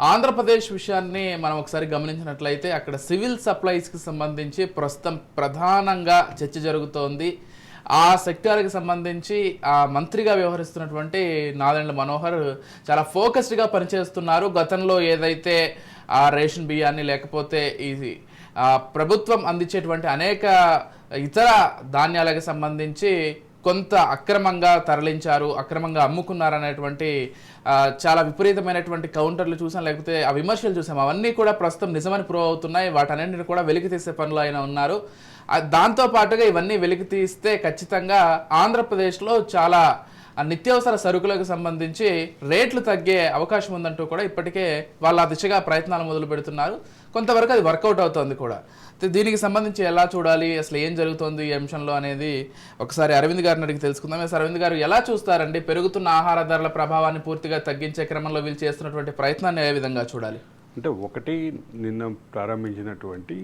ఆంధ్రప్రదేశ్ విషయాన్ని మనం ఒకసారి గమనించినట్లయితే అక్కడ సివిల్ సప్లైస్కి సంబంధించి ప్రస్తుతం ప్రధానంగా చర్చ జరుగుతోంది. ఆ సెక్టార్కి సంబంధించి ఆ మంత్రిగా వ్యవహరిస్తున్నటువంటి నాదెండ్ల మనోహర్ చాలా ఫోకస్డ్గా పనిచేస్తున్నారు. గతంలో ఏదైతే ఆ రేషన్ బియ్యాన్ని లేకపోతే ఈ ప్రభుత్వం అందించేటువంటి అనేక ఇతర ధాన్యాలకు సంబంధించి కొంత అక్రమంగా తరలించారు అక్రమంగా అమ్ముకున్నారనేటువంటి చాలా విపరీతమైనటువంటి కౌంటర్లు చూసాం లేకపోతే ఆ విమర్శలు చూసాం. అవన్నీ కూడా ప్రస్తుతం నిజమని ప్రూవ్ అవుతున్నాయి. వాటన్నింటిని కూడా వెలికి తీసే పనులు ఆయన ఉన్నారు. దాంతోపాటుగా దాంతో పాటుగా ఇవన్నీ వెలికి తీస్తే ఖచ్చితంగా ఆంధ్రప్రదేశ్లో చాలా ఆ నిత్యావసర సరుకులకు సంబంధించి రేట్లు తగ్గే అవకాశం ఉందంటూ కూడా ఇప్పటికే వాళ్ళ ఆ దిశగా ప్రయత్నాలు మొదలు పెడుతున్నారు. కొంతవరకు అది వర్కౌట్ అవుతుంది కూడా. దీనికి సంబంధించి ఎలా చూడాలి? అసలు ఏం జరుగుతోంది ఈ అంశంలో అనేది ఒకసారి అరవింద్ గారిని అడిగి తెలుసుకుందాం. ఎస్ అరవింద్ గారు ఎలా చూస్తారండి? పెరుగుతున్న ఆహార ధరల ప్రభావాన్ని పూర్తిగా తగ్గించే క్రమంలో వీళ్ళు చేస్తున్నటువంటి ప్రయత్నాన్ని ఏ విధంగా చూడాలి? అంటే ఒకటి నిన్న ప్రారంభించినటువంటి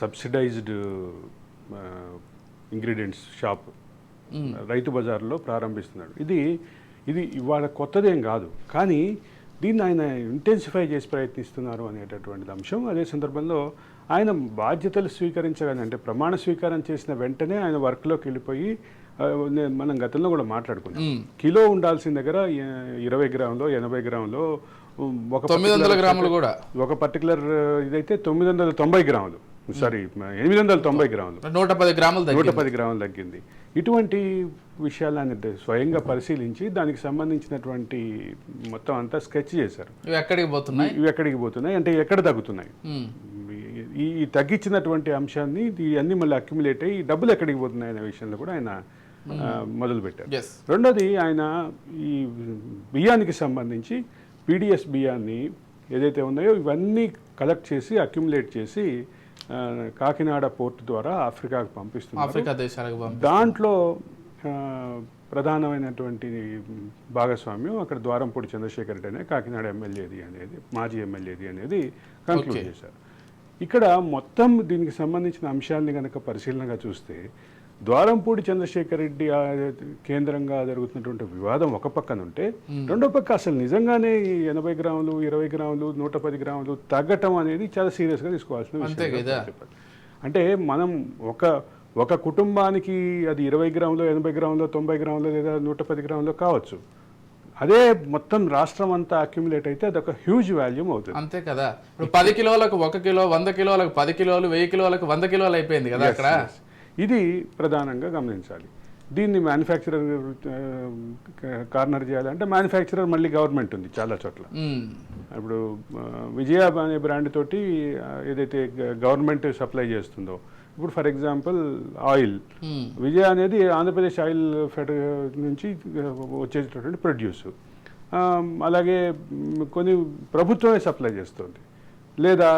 సబ్సిడైజ్డ్ ఇంగ్రీడియంట్స్ షాప్ రైతు బజార్లో ప్రారంభిస్తున్నాడు. ఇది ఇది ఇవాళ కొత్తదేం కాదు. కానీ దీన్ని ఆయన ఇంటెన్సిఫై చేసి ప్రయత్నిస్తున్నారు అనేటటువంటి అంశం. అదే సందర్భంలో ఆయన బాధ్యతలు స్వీకరించగానే అంటే ప్రమాణ స్వీకారం చేసిన వెంటనే ఆయన వర్క్లోకి వెళ్ళిపోయి మనం గతంలో కూడా మాట్లాడుకున్నాం. కిలో ఉండాల్సిన దగ్గర ఇరవై గ్రాములో ఎనభై గ్రాములో ఒక తొమ్మిది వందల గ్రాములు కూడా. ఒక పర్టికులర్ ఇదైతే తొమ్మిది వందల తొంభై గ్రాములు. సారీ ఎనిమిది వందల తొంభై గ్రాములు. నూట పది గ్రాములు నూట పది గ్రాములు తగ్గింది. ఇటువంటి విషయాలను స్వయంగా పరిశీలించి దానికి సంబంధించినటువంటి మొత్తం అంతా స్కెచ్ చేశారు. ఇవి ఎక్కడికి పోతున్నాయి? ఇవి ఎక్కడికి పోతున్నాయి? అంటే ఎక్కడ తగ్గుతున్నాయి. ఈ తగ్గించినటువంటి అంశాన్ని ఇవన్నీ మళ్ళీ అక్యుములేట్ అయ్యి ఈ డబ్బులు ఎక్కడికి పోతున్నాయి అనే విషయంలో కూడా ఆయన ఆ, మొదలు పెట్టారు ఎస్ రెండోది ఆయన ఈ బియ్యానికి సంబంధించి పీడిఎస్ బియ్యాన్ని ఏదైతే ఉన్నాయో ఇవన్నీ కలెక్ట్ చేసి అక్యుములేట్ చేసి కాకినాడ పోర్ట్ ద్వారా ఆఫ్రికాకు పంపిస్తున్నారు. ఆఫ్రికా దేశాలకు దాంట్లో ప్రధానమైనటువంటి భాగస్వామ్యం అక్కడ ద్వారంపూడి చంద్రశేఖర్ రెడ్డి అనే కాకినాడ ఎమ్మెల్యేది అనేది మాజీ ఎమ్మెల్యేది అనేది కంక్లూడ్. చేశారు. ఇక్కడ మొత్తం దీనికి సంబంధించిన అంశాలని కనుక పరిశీలనగా చూస్తే ద్వారంపూడి చంద్రశేఖర్ రెడ్డి కేంద్రంగా జరుగుతున్నటువంటి వివాదం ఒక పక్కన ఉంటే రెండో పక్క అసలు నిజంగానే ఈ ఎనభై గ్రాములు ఇరవై గ్రాములు నూట పది గ్రాములు తగ్గటం అనేది చాలా సీరియస్గా తీసుకోవాల్సిన అంతే విషయం. అంటే మనం ఒక ఒక కుటుంబానికి అది ఇరవై గ్రాములు ఎనభై గ్రాములు తొంభై గ్రాములు లేదా నూట పది గ్రాములు కావచ్చు. అదే మొత్తం రాష్ట్రం అంతా అక్యుములేట్ అయితే అదొక హ్యూజ్ వాల్యూమ్ అవుతుంది. అంతే కదా. ఇప్పుడు పది కిలోలకు ఒక కిలో వంద కిలోలకు పది కిలోలు వెయ్యి కిలోలకు వంద కిలోలు అయిపోయింది కదా అక్కడ. ఇది ప్రధానంగా గమనించాలి. దీన్ని మ్యానుఫ్యాక్చరర్ కార్నర్ చేయాలంటే మ్యానుఫ్యాక్చరర్ మళ్ళీ గవర్నమెంట్ ఉంది చాలా చోట్ల. ఇప్పుడు విజయ అనే బ్రాండ్ తోటి ఏదైతే గవర్నమెంట్ సప్లై చేస్తుందో ఇప్పుడు ఫర్ ఎగ్జాంపుల్ ఆయిల్. విజయ అనేది ఆంధ్రప్రదేశ్ ఆయిల్ ఫెడ్ నుంచి వచ్చేటటువంటి ప్రొడ్యూస్ అలాగే కొన్ని ప్రభుత్వమే సప్లై చేస్తుంది. లేదా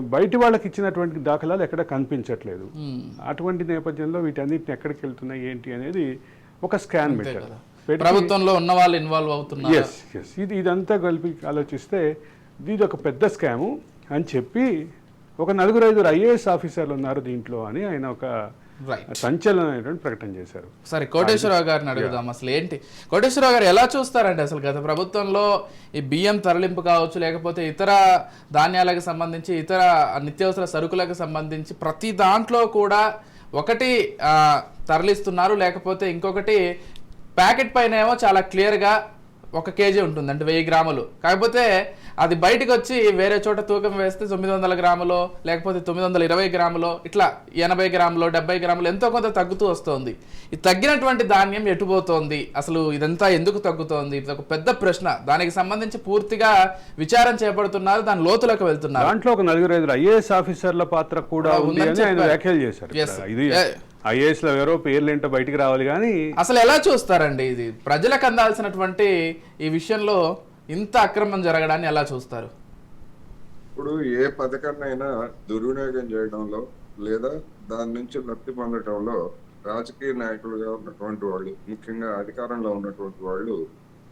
బయటి వాళ్ళకి ఇచ్చినటువంటి దాఖలాలు ఎక్కడ కనిపించట్లేదు. అటువంటి నేపథ్యంలో వీటన్నిటిని ఎక్కడికి వెళ్తున్నాయి ఏంటి అనేది ఒక స్కాన్. పెట్టి- ప్రభుత్వంలో ఉన్న వాళ్ళు ఇన్వాల్వ్ అవుతున్నారు ఎస్ ఎస్ ఇది ఇదంతా కలిపి ఆలోచిస్తే ఇది ఒక పెద్ద స్కాము అని చెప్పి ఒక నలుగురు ఐదుగురు ఐఏఎస్ ఆఫీసర్లు ఉన్నారు దీంట్లో అని ఆయన ఒక సంచలనమైనటువంటి ప్రకటన చేశారు. సరే కోటేశ్వరరావు గారిని అడుగుదాం అసలు ఏంటి? కోటేశ్వరరావు గారు ఎలా చూస్తారండి అసలు గత ప్రభుత్వంలో ఈ బియ్యం తరలింపు కావచ్చు లేకపోతే ఇతర ధాన్యాలకు సంబంధించి ఇతర నిత్యావసర సరుకులకు సంబంధించి ప్రతి దాంట్లో కూడా ఒకటి తరలిస్తున్నారు లేకపోతే ఇంకొకటి ప్యాకెట్ పైన ఏమో చాలా క్లియర్గా ఒక కేజీ ఉంటుంది అంటే వెయ్యి గ్రాములు. కాకపోతే అది బయటకు వచ్చి వేరే చోట తూకం వేస్తే తొమ్మిది వందల గ్రాములో లేకపోతే తొమ్మిది వందల ఇరవై గ్రాములో ఇట్లా ఎనభై గ్రాములో డెబ్బై గ్రాములు ఎంతో కొంత తగ్గుతూ వస్తోంది. ఈ తగ్గినటువంటి ధాన్యం ఎటుపోతోంది అసలు ఇదంతా ఎందుకు తగ్గుతోంది? ఇది ఒక పెద్ద ప్రశ్న. దానికి సంబంధించి పూర్తిగా విచారం చేపడుతున్నారు దాని లోతులకు వెళ్తున్నారు. దాంట్లో ఒక నలుగురు ఐదుగురు ఐఏఎస్ ఆఫీసర్ల పాత్ర కూడా ఉంది అని ఆయన. వ్యాఖ్యలు చేశారు. ఇది Yeah. ఐఏఎస్లో ఎవరో పేర్లు ఏంటో బయటికి రావాలి కానీ అసలు ఎలా చూస్తారండి ఇది ప్రజలకు అందాల్సినటువంటి ఈ విషయంలో ఇంత అక్రమం జరగడాన్ని ఎలా చూస్తారు ఇప్పుడు ఏ పథకాన్నైనా దుర్వినియోగం చేయడంలో లేదా దాని నుంచి లబ్ధి పొందడంలో రాజకీయ నాయకులుగా ఉన్నటువంటి వాళ్ళు ముఖ్యంగా అధికారంలో ఉన్నటువంటి వాళ్ళు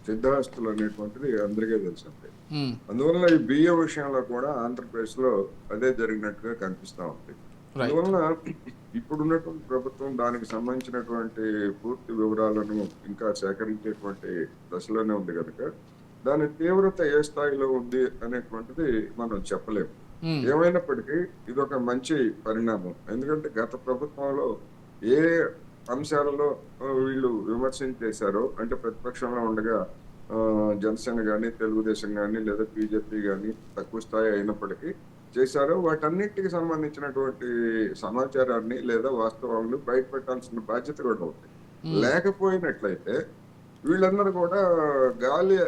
సిద్ధహస్తులు అనేటువంటిది అందరికీ తెలిసిందే అందువల్ల ఈ బియ్యం విషయంలో కూడా ఆంధ్రప్రదేశ్లో అదే జరిగినట్టుగా కనిపిస్తా ఉంది. అందువల్ల ఇప్పుడున్నటువంటి ప్రభుత్వం దానికి సంబంధించినటువంటి పూర్తి వివరాలను ఇంకా సేకరించేటువంటి దశలోనే ఉంది కనుక దాని తీవ్రత ఏ స్థాయిలో ఉంది అనేటువంటిది మనం చెప్పలేము. ఉమ్, ఏమైనప్పటికీ ఇది ఒక మంచి పరిణామం. ఎందుకంటే గత ప్రభుత్వంలో ఏ అంశాలలో వీళ్ళు విమర్శన చేశారో అంటే ప్రతిపక్షంలో ఉండగా జనసేన కానీ తెలుగుదేశం కానీ లేదా బీజేపీ కానీ తక్కువ స్థాయి అయినప్పటికీ చేశారో వాటన్నిటికి సంబంధించినటువంటి సమాచారాన్ని లేదా వాస్తవాలను బయట పెట్టాల్సిన బాధ్యత కూడా ఉంది. లేకపోయినట్లయితే వీళ్ళందరూ కూడా గాలి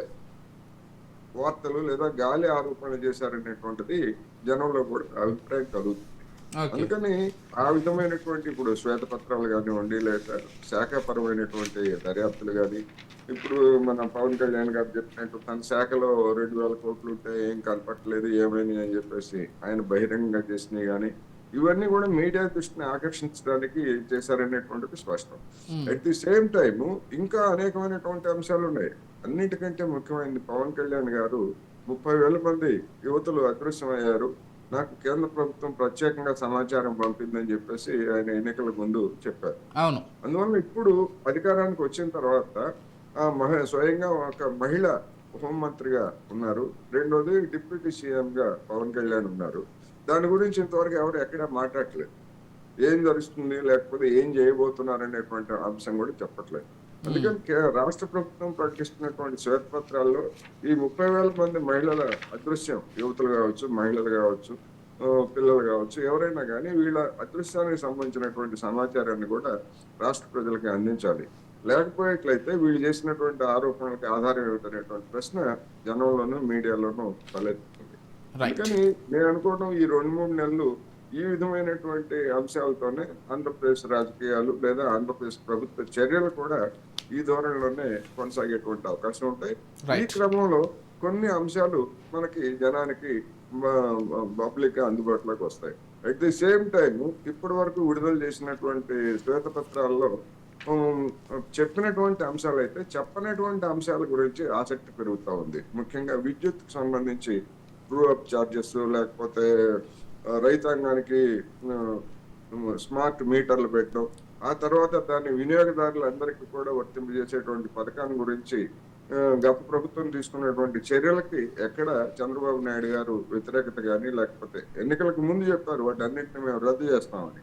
వార్తలు లేదా గాలి ఆరోపణలు చేశారనేటువంటిది జనంలో కూడా అభిప్రాయం కలుగుతుంది. అందుకని ఆ విధమైనటువంటి ఇప్పుడు శ్వేతపత్రాలు కానివ్వండి లేదా శాఖాపరమైనటువంటి దర్యాప్తులు కానీ ఇప్పుడు మన పవన్ కళ్యాణ్ గారు చెప్పినట్టు తన శాఖలో రెండు వేల కోట్లు ఉంటే ఏం కనపట్లేదు ఏమైంది అని చెప్పేసి ఆయన బహిరంగంగా చేసినవి కానీ ఇవన్నీ కూడా మీడియా దృష్టిని ఆకర్షించడానికి చేశారనేటువంటిది స్పష్టం. అట్ ది సేమ్ టైం ఇంకా అనేకమైనటువంటి అంశాలు ఉన్నాయి. అన్నిటికంటే ముఖ్యమైనది పవన్ కళ్యాణ్ గారు ముప్పై వేల మంది యువతులు అదృశ్యమయ్యారు. నాకు కేంద్ర ప్రభుత్వం ప్రత్యేకంగా సమాచారం పంపిందని చెప్పేసి ఆయన ఎన్నికల ముందు చెప్పారు. అవును. అందువల్ల ఇప్పుడు అధికారానికి వచ్చిన తర్వాత ఆ మహ స్వయంగా ఒక మహిళ హోంమంత్రిగా ఉన్నారు. రెండోది డిప్యూటీ సీఎం గా పవన్ కళ్యాణ్ ఉన్నారు. దాని గురించి ఇంతవరకు ఎవరు ఎక్కడా మాట్లాడలేదు ఏం జరుగుతుంది లేకపోతే ఏం చేయబోతున్నారు అనేటువంటి అంశం కూడా చెప్పట్లేదు. అందుకని రాష్ట్ర ప్రభుత్వం ప్రకటిస్తున్నటువంటి శ్వేతపత్రాల్లో ఈ ముప్పై వేల మంది మహిళల అదృశ్యం యువతులు కావచ్చు మహిళలు కావచ్చు పిల్లలు కావచ్చు ఎవరైనా కానీ వీళ్ళ అదృశ్యానికి సంబంధించినటువంటి సమాచారాన్ని కూడా రాష్ట్ర ప్రజలకి అందించాలి. లేకపోయేట్లయితే వీళ్ళు చేసినటువంటి ఆరోపణలకు ఆధారం ఏమిటనేటువంటి ప్రశ్న జనంలోనూ మీడియాలోనూ తలెత్తుతుంది. రైట్. అందుకని నేను అనుకోవడం ఈ రెండు మూడు నెలలు ఈ విధమైనటువంటి అంశాలతోనే ఆంధ్రప్రదేశ్ రాజకీయాలు లేదా ఆంధ్రప్రదేశ్ ప్రభుత్వ చర్యలు కూడా ఈ ధోరణిలోనే కొనసాగేటువంటి అవకాశం ఉంటాయి. ఈ. క్రమంలో కొన్ని అంశాలు మనకి జనానికి పబ్లిక్ అందుబాటులోకి వస్తాయి. అట్ ది సేమ్ టైం ఇప్పటి వరకు విడుదల చేసినటువంటి శ్వేతపత్రాల్లో చెప్పినటువంటి అంశాలు అయితే చెప్పనటువంటి అంశాల గురించి ఆసక్తి పెరుగుతా ఉంది. ముఖ్యంగా విద్యుత్ సంబంధించి ట్రూ అప్ చార్జెస్ లేకపోతే రైతాంగానికి స్మార్ట్ మీటర్లు పెట్టడం ఆ తర్వాత దాన్ని వినియోగదారులందరికీ కూడా వర్తింపజేసేటువంటి పథకాన్ని గురించి గత ప్రభుత్వం తీసుకున్నటువంటి చర్యలకి ఎక్కడ చంద్రబాబు నాయుడు గారు వ్యతిరేకత కానీ లేకపోతే ఎన్నికలకు ముందు చెప్పారు వాటి అన్నింటిని మేము రద్దు చేస్తామని.